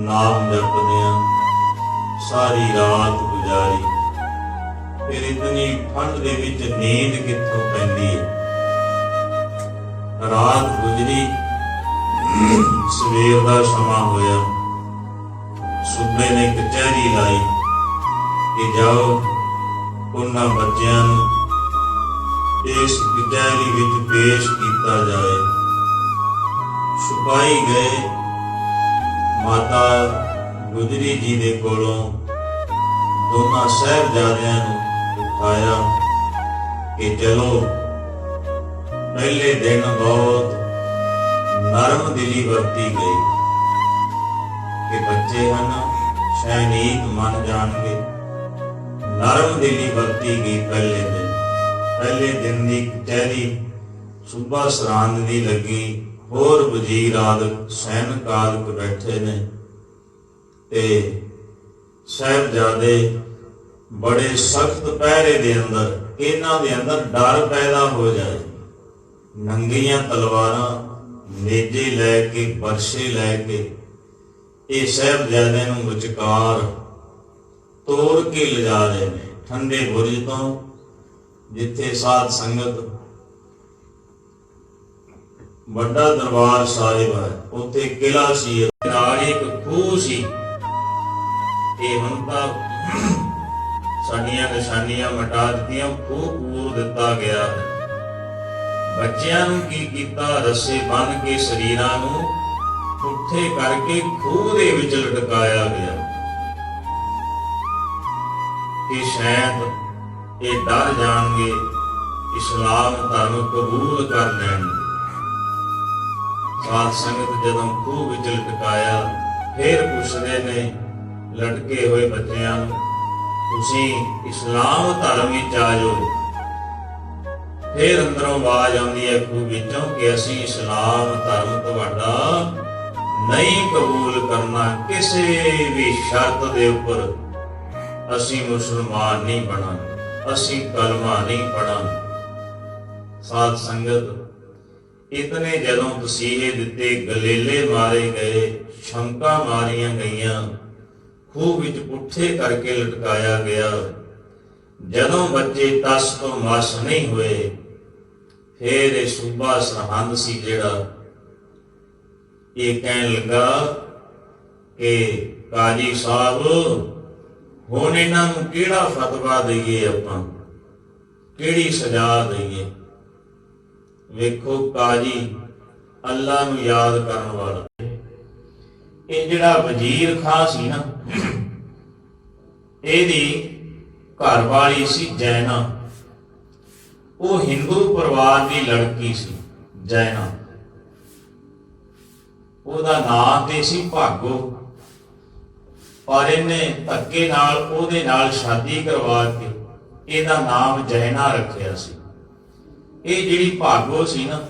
ਨਾਮ ਜਪਦਿਆਂ ਸਾਰੀ ਰਾਤ ਗੁਜ਼ਾਰੀ। ਫਿਰ ਇਤਨੀ ਠੰਡ ਦੇ ਵਿੱਚ ਨੀਂਦ ਕਿੱਥੋਂ ਪੈਂਦੀ ਹੈ ਰਾਤ ਗੁਜ਼ਰੀ, ਸਵੇਰ ਦਾ ਸਮਾਂ ਹੋਇਆ। ਸੂਬੇ ਨੇ ਕਚਹਿਰੀ ਲਾਈ ਕਿ ਜਾਓ, ਉਹਨਾਂ ਬੱਚਿਆਂ ਨੂੰ ਇਸ ਕਚਹਿਰੀ ਵਿੱਚ ਪੇਸ਼ ਕੀਤਾ ਜਾਏ। ਸਿਪਾਹੀ ਗਏ ਮਾਤਾ ਗੁਜਰੀ ਜੀ ਦੇ ਕੋਲੋਂ ਦੋਨਾਂ ਸਾਹਿਬਜ਼ਾਦਿਆਂ ਨੂੰ ਉਠਾਇਆ ਕਿ ਚਲੋ, ਪਹਿਲੇ ਦਿਨ ਬਹੁਤ ਨਰਮ ਦਿਲੀ ਵਰਤੀ ਗਈ ਕਿ ਬੱਚੇ ਹਨ, ਸ਼ੈਨੀਕ ਮਨ ਜਾਣਗੇ। ਨਰਮ ਦਿਲੀ ਵਰਤੀ ਗਈ ਪਹਿਲੇ ਦਿਨ। ਪਹਿਲੇ ਦਿਨ ਦੀ ਕਚਹਿਰੀ ਸੁਬਾ ਸਰਾਂਦ ਦੀ ਲੱਗੀ। ਹੋਰ ਵਜ਼ੀਰ ਆਦਿਕ ਸੈਨਿਕ ਆਦਿਕ ਬੈਠੇ ਨੇ ਤੇ ਸਾਹਿਬਜ਼ਾਦੇ ਬੜੇ ਸਖਤ ਪਹਿਰੇ ਦੇ ਅੰਦਰ, ਇਹਨਾਂ ਦੇ ਅੰਦਰ ਡਰ ਪੈਦਾ ਹੋ ਜਾਏ। ਨੰਗੀਆਂ ਤਲਵਾਰਾਂ ਨੇਜੇ ਲੈ ਕੇ, ਬਰਸ਼ੇ ਲੈ ਕੇ, ਇਹ ਸਾਹਿਬਜ਼ਾਦਿਆਂ ਨੂੰ ਵਿਚਕਾਰ ਤੋੜ ਕੇ ਲਿਜਾ ਰਹੇ ਨੇ, ਠੰਡੇ ਬੁਰਜ ਤੋਂ, ਜਿੱਥੇ ਸਾਧ ਸੰਗਤ ਵੱਡਾ ਦਰਬਾਰ ਸਾਹਿਬ ਹੈ, ਉੱਥੇ ਕਿਲਾ ਸੀ, ਨਾਲ ਇੱਕ ਖੂਹ ਸੀ। ਇਹ ਹੁਣ ਤਾਂ ਸਾਡੀਆਂ ਨਿਸ਼ਾਨੀਆਂ ਮਿਟਾ ਦਿੱਤੀਆਂ ਖੂਹ ਪੂਰ ਦਿੱਤਾ ਗਿਆ ਬੱਚਿਆਂ ਨੂੰ ਕੀ ਕੀਤਾ? ਰੱਸੇ ਬੰਨ ਕੇ ਸਰੀਰਾਂ ਨੂੰ ਪੁੱਠੇ ਕਰਕੇ ਖੂਹ ਦੇ ਵਿੱਚ ਲਟਕਾਇਆ ਗਿਆ। ਕਿ ਸ਼ਾਇਦ ਇਹ ਡਰ ਜਾਣਗੇ, ਇਸਲਾਮ ਧਰਮ ਕਬੂਲ ਕਰ ਲੈਣਗੇ। ਸਾਧ ਸੰਗਤ ਜਦੋਂ ਖੂਹ ਵਿੱਚ ਲਟਕਾਇਆ, ਫਿਰ ਪੁੱਛਦੇ ਨੇ, ਲਟਕੇ ਹੋਏ ਬੱਚਿਆਂ, ਤੁਸੀਂ ਇਸਲਾਮ ਧਰਮ ਵਿੱਚ ਆ ਜਾਓ। ਫਿਰ ਅੰਦਰੋਂ ਆਵਾਜ਼ ਆਉਂਦੀ ਹੈ, ਖੂਹ ਵਿੱਚੋਂ ਕਿ ਅਸੀਂ ਇਸਲਾਮ ਧਰਮ ਤੁਹਾਡਾ ਨਹੀਂ ਕਬੂਲ ਕਰਨਾ ਕਿਸੇ ਵੀ ਸ਼ਰਤ ਦੇ ਉੱਪਰ। ਅਸੀਂ ਮੁਸਲਮਾਨ ਨਹੀਂ ਬਣਾ, ਅਸੀਂ ਕਲਮਾ ਨਹੀਂ ਪੜਾਂ ਸਾਧ ਸੰਗਤ ਇਤਨੇ ਜਦੋਂ ਤਸੀਹੇ ਦਿੱਤੇ ਗਲੇਲੇ ਮਾਰੇ ਗਏ, ਸ਼ੰਕਾ ਮਾਰੀਆਂ ਗਈਆਂ, ਖੂਹ ਵਿੱਚ ਪੁੱਠੇ ਕਰਕੇ ਲਟਕਾਇਆ ਗਿਆ। ਜਦੋਂ ਬੱਚੇ ਤਸ ਤੋਂ ਮਸ ਨਹੀਂ ਹੋਏ, ਫੇਰ ਇਹ ਸੂਬਾ ਸਰਹੰਦ ਸੀ ਜਿਹੜਾ ਇਹ ਕਹਿਣ ਲੱਗਾ ਕਿ ਕਾਜੀ ਸਾਹਿਬ, ਹੁਣ ਇਹਨਾਂ ਨੂੰ ਕਿਹੜਾ ਫਤਵਾ ਦਈਏ ਆਪਾਂ? ਕਿਹੜੀ ਸਜ਼ਾ ਦਈਏ? ਵੇਖੋ ਕਾਜੀ ਅੱਲਾ ਨੂੰ ਯਾਦ ਕਰਨ ਵਾਲਾ। ਇਹ ਜਿਹੜਾ ਵਜ਼ੀਰ ਖਾਂ ਸੀ ਨਾ, ਇਹਦੀ ਘਰ ਵਾਲੀ ਸੀ ਜੈਨਾ। ਉਹ ਹਿੰਦੂ ਪਰਿਵਾਰ ਦੀ ਲੜਕੀ ਸੀ, ਜੈਨਾ। ਉਹਦਾ ਨਾਮ ਤੇ ਸੀ ਭਾਗੋ। ਪਰ ਇਹਨੇ ਧੱਕੇ ਨਾਲ ਉਹਦੇ ਨਾਲ ਸ਼ਾਦੀ ਕਰਵਾ ਕੇ ਇਹਦਾ ਨਾਮ ਜੈਨਾ ਰੱਖਿਆ ਸੀ। ਇਹ ਜਿਹੜੀ ਭਾਗੋ ਸੀ ਨਾ,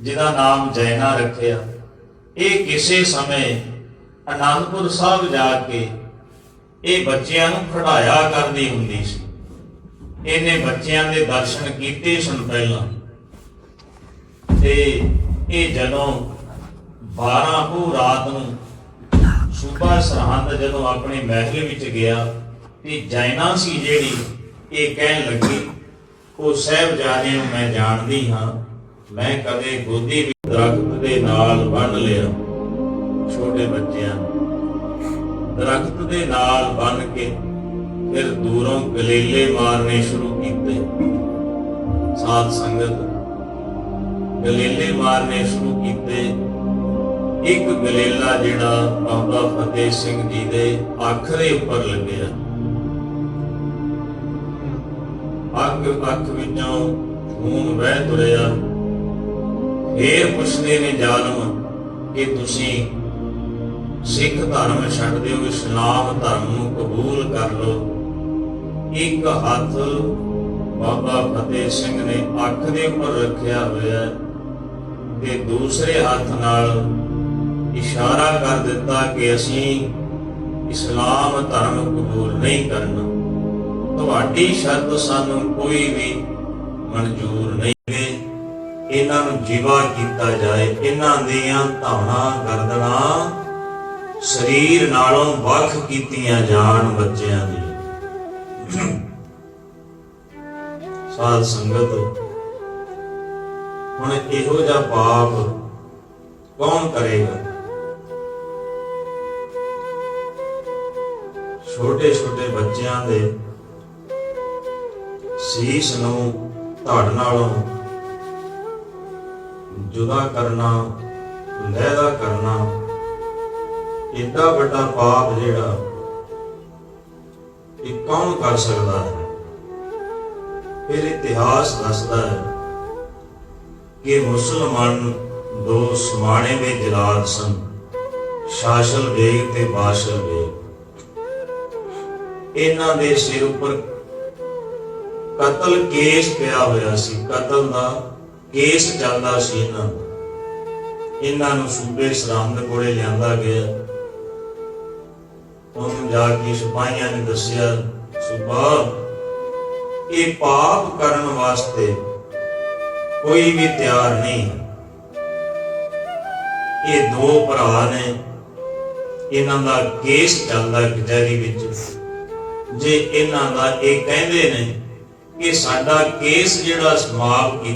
ਜਿਹਦਾ ਨਾਮ ਜੈਨਾ ਰੱਖਿਆ, ਇਹ ਕਿਸੇ ਸਮੇਂ ਅਨੰਦਪੁਰ ਸਾਹਿਬ ਜਾ ਕੇ ਇਹ ਬੱਚਿਆਂ ਨੂੰ ਖੜਾਇਆ ਕਰਦੀ ਹੁੰਦੀ ਸੀ। ਇਹਨੇ ਬੱਚਿਆਂ ਦੇ ਦਰਸ਼ਨ ਕੀਤੇ ਸਨ ਪਹਿਲਾਂ। ਤੇ ਇਹ ਜਦੋਂ 12 ਪੂ ਰਾਤ ਨੂੰ ਸੂਬਾ ਸਰਹੰਦ ਜਦੋਂ ਆਪਣੇ ਮਹਿਲ ਵਿੱਚ ਗਿਆ, ਤੇ ਜੈਨਾ ਸੀ ਜਿਹੜੀ, ਇਹ ਕਹਿਣ ਲੱਗੀ ਉਹ ਸਾਹਿਬਜ਼ਾਦੇ ਨੂੰ ਮੈਂ ਜਾਣਦੀ ਹਾਂ। ਮੈਂ ਕਦੇ ਗੋਦੀ ਵੀ ਦਰਖਤ ਦੇ ਨਾਲ ਬੰਨ ਲਿਆ। ਛੋਟੇ ਬੱਚਿਆਂ ਦਰਖਤ ਦੇ ਨਾਲ ਬੰਨ ਕੇ ਫਿਰ ਦੂਰੋਂ ਗਲੇਲੇ ਮਾਰਨੇ ਸ਼ੁਰੂ ਕੀਤੇ। ਸਾਧ ਸੰਗਤ, ਗਲੇਲੇ ਮਾਰਨੇ ਸ਼ੁਰੂ ਕੀਤੇ। ਇੱਕ ਗਲੇਲਾ ਜਿਹੜਾ ਬਾਬਾ ਫਤਿਹ ਸਿੰਘ ਜੀ ਦੇ ਆਖਰੇ ਦੇ ਉੱਪਰ ਲੱਗਿਆ। ਅੱਗ ਅੱਖ ਵਿੱਚੋਂ ਖੂਨ ਵਹਿ ਤੁਰਿਆ। ਫੇਰ ਪੁੱਛਦੇ ਨੇ ਜ਼ਾਲਮ ਕਿ ਤੁਸੀਂ ਸਿੱਖ ਧਰਮ ਛੱਡ ਦਿਓ, ਇਸਲਾਮ ਧਰਮ ਨੂੰ ਕਬੂਲ ਕਰ ਲਓ। ਇੱਕ ਹੱਥ ਬਾਬਾ ਫਤਿਹ ਸਿੰਘ ਨੇ ਅੱਖ ਦੇ ਉੱਪਰ ਰੱਖਿਆ ਹੋਇਆ ਤੇ ਦੂਸਰੇ ਹੱਥ ਨਾਲ ਇਸ਼ਾਰਾ ਕਰ ਦਿੱਤਾ ਕਿ ਅਸੀਂ ਇਸਲਾਮ ਧਰਮ ਕਬੂਲ ਨਹੀਂ ਕਰਨਾ। ਤੁਹਾਡੀ ਸ਼ਰਤ ਸਾਨੂੰ ਕੋਈ ਵੀ ਮਨਜ਼ੂਰ ਨਹੀਂ ਹੈ। ਇਹਨਾਂ ਨੂੰ ਜੀਵਾ ਕੀਤਾ ਜਾਏ, ਇਹਨਾਂ ਦੀਆਂ ਧੌਣਾ ਗਰਦਨਾਂ ਸਰੀਰ ਨਾਲੋਂ ਵੱਖ ਕੀਤੀਆਂ ਜਾਣ ਬੱਚਿਆਂ ਦੀ। ਸਾਧ ਸੰਗਤ, ਹੁਣ ਇਹੋ ਜਿਹਾ ਪਾਪ ਕੌਣ ਕਰੇਗਾ? ਛੋਟੇ ਛੋਟੇ ਬੱਚਿਆਂ ਦੇ ਸੀਸ ਨੂੰ ਧੜ ਨਾਲੋਂ ਜੁਦਾ ਕਰਨਾ ਲਹਿਦਾ ਕਰਨਾ ਇੱਡਾ ਵੱਡਾ ਪਾਪ ਜਿਹੜਾ ਇਹ ਕੌਣ ਕਰ ਸਕਦਾ ਹੈ? ਫਿਰ ਇਤਿਹਾਸ ਦੱਸਦਾ ਹੈ ਕਿ ਮੁਸਲਮਾਨ ਦੋ ਸਮਾਣੇ ਦੇ ਜਲਾਦ ਸਨ, ਸ਼ਾਸਲ ਵੇਗ ਤੇ ਬਾਸ਼ਲ ਵੇਗ। ਇਹਨਾਂ ਦੇ ਸਿਰ ਉੱਪਰ ਕਤਲ ਕੇਸ ਪਿਆ ਹੋਇਆ ਸੀ। ਕਤਲ ਦਾ ਕੇਸ ਚੱਲਦਾ ਸੀ ਇਹਨਾਂ ਦਾ। ਇਹਨਾਂ ਨੂੰ ਸੂਬੇ ਸਰਹੰਦ ਕੋਲੇ ਲਿਆਂਦਾ ਗਿਆ। ਉਹਨੂੰ ਜਾ ਕੇ ਸਿਪਾਹੀਆਂ ਨੇ ਦੱਸਿਆ, ਸੁਬਾ, ਇਹ ਪਾਪ ਕਰਨ ਵਾਸਤੇ ਕੋਈ ਵੀ ਤਿਆਰ ਨਹੀਂ। ਇਹ ਦੋ ਭਰਾ ਨੇ। ਇਹਨਾਂ ਦਾ ਕੇਸ ਚੱਲਦਾ ਕਚਹਿਰੀ ਵਿੱਚ। ਜੇ ਇਹਨਾਂ ਦਾ ਇਹ ਕਹਿੰਦੇ ਨੇ ਕਿ ਸਾਡਾ ਕੇਸ ਜਿਹੜਾ ਸਮਾਪਤ